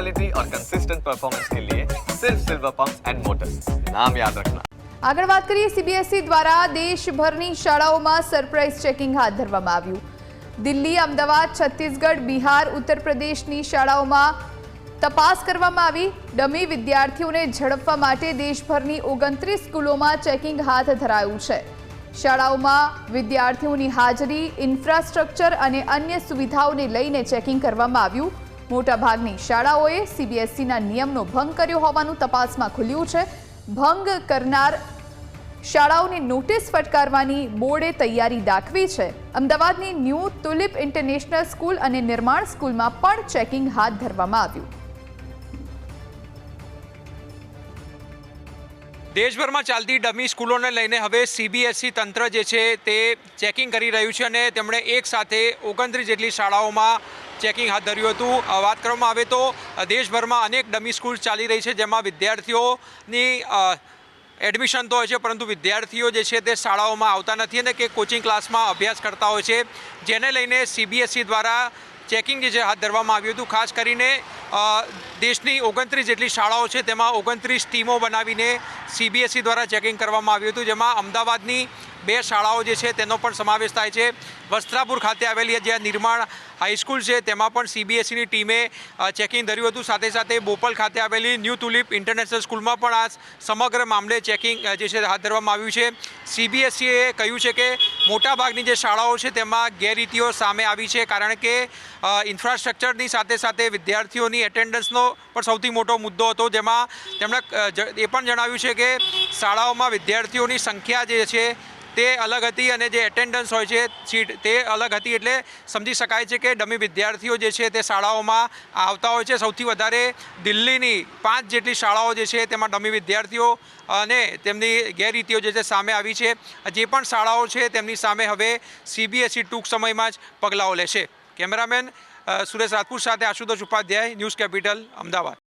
Quality और consistent performance के लिए सिर्फ सिल्वर पंप एंड मोटर्स नाम याद रखना આગળ વાત કરીએ સીબીએસઈ દ્વારા દેશભરની શાળાઓમાં સરપ્રાઇઝ ચેકિંગ હાથ ધરવામાં આવ્યું દિલ્હી અમદાવાદ છત્તીસગઢ બિહાર ઉત્તર પ્રદેશની શાળાઓમાં તપાસ કરવામાં આવી ડમી વિદ્યાર્થીઓને ઝડપવા માટે દેશભરની ઓગણત્રીસ સ્કૂલોમાં ચેકિંગ હાથ ધરાયું છે શાળાઓમાં વિદ્યાર્થીઓની હાજરી ઇન્ફ્રાસ્ટ્રક્ચર અને અન્ય સુવિધાઓને લઈને ચેકિંગ કરવામાં આવ્યું મોટાભાગની શાળાઓએ સીબીએસઈના નિયમનો ભંગ કર્યો હોવાનું તપાસમાં ખુલ્યું છે. ભંગ કરનાર શાળાઓને નોટિસ ફટકારવાની બોર્ડે તૈયારી દાખવી છે. અમદાવાદની ન્યૂ તુલિપ ઇન્ટરનેશનલ સ્કૂલ અને નિર્માણ સ્કૂલમાં પણ ચેકિંગ હાથ ધરવામાં આવ્યું. દેશભરમાં ચાલતી ડમી સ્કૂલોને લઈને હવે સીબીએસઈ તંત્ર જે છે તે ચેકિંગ કરી રહ્યું છે અને તેમણે એક સાથે ઓગણત્રીસ જેટલી શાળાઓમાં ચેકિંગ હાથ ધર્યું હતું. વાત કરવામાં આવે તો દેશભરમાં અનેક ડમી સ્કૂલ ચાલી રહી છે, જેમાં વિદ્યાર્થીઓની એડમિશન તો હોય છે, પરંતુ વિદ્યાર્થીઓ જે છે તે શાળાઓમાં આવતા નથી અને કે કોચિંગ ક્લાસમાં અભ્યાસ કરતા હોય છે. જેને લઈને સીબીએસઈ દ્વારા ચેકિંગ જે છે હાથ ધરવામાં આવ્યું હતું, ખાસ કરીને દેશની ઓગણત્રીસ જેટલી શાળાઓ છે, તેમાં ઓગણત્રીસ ટીમો બનાવીને સીબીએસઈ દ્વારા ચેકિંગ કરવામાં આવ્યું હતું, જેમાં અમદાવાદની બે શાળાઓ જે છે તેનો પણ સમાવેશ થાય છે. વસ્ત્રાપુર ખાતે આવેલી જ્યાં નિર્માણ હાઈસ્કૂલ છે, તેમાં પણ સીબીએસઈની ટીમે ચેકિંગ ધર્યું હતું. સાથે સાથે બોપલ ખાતે આવેલી ન્યૂ તુલિપ ઇન્ટરનેશનલ સ્કૂલમાં પણ આ સમગ્ર મામલે ચેકિંગ જે છે હાથ ધરવામાં આવ્યું છે. સીબીએસઈએ કહ્યું છે કે મોટાભાગની જે શાળાઓ છે તેમાં ગેરરીતિઓ સામે આવી છે, કારણ કે ઇન્ફ્રાસ્ટ્રક્ચરની સાથે સાથે વિદ્યાર્થીઓની એટેન્ડન્સનો પણ સૌથી મોટો મુદ્દો હતો. જેમાં તેમણે એ પણ જણાવ્યું છે કે શાળાઓમાં વિદ્યાર્થીઓની સંખ્યા જે છે તે અલગ હતી અને જે એટેન્ડન્સ હોય છે સીટ તે અલગ હતી એટલે સમજી શકાય છે કે ડમી વિદ્યાર્થીઓ જે છે તે શાળાઓમાં આવતા હોય છે. સૌથી વધારે દિલ્હીની પાંચ જેટલી શાળાઓ જે છે તેમાં ડમી વિદ્યાર્થીઓ અને તેમની ગેરરીતિઓ જે છે સામે આવી છે. જે પણ શાળાઓ છે તેમની સામે હવે સીબીએસઈ ટૂંક સમયમાં જ પગલાઓ લેશે. કેમેરામેન સુરેશ રાજપૂત સાથે આશુતોષ ઉપાધ્યાય, ન્યૂઝ કેપિટલ, અમદાવાદ.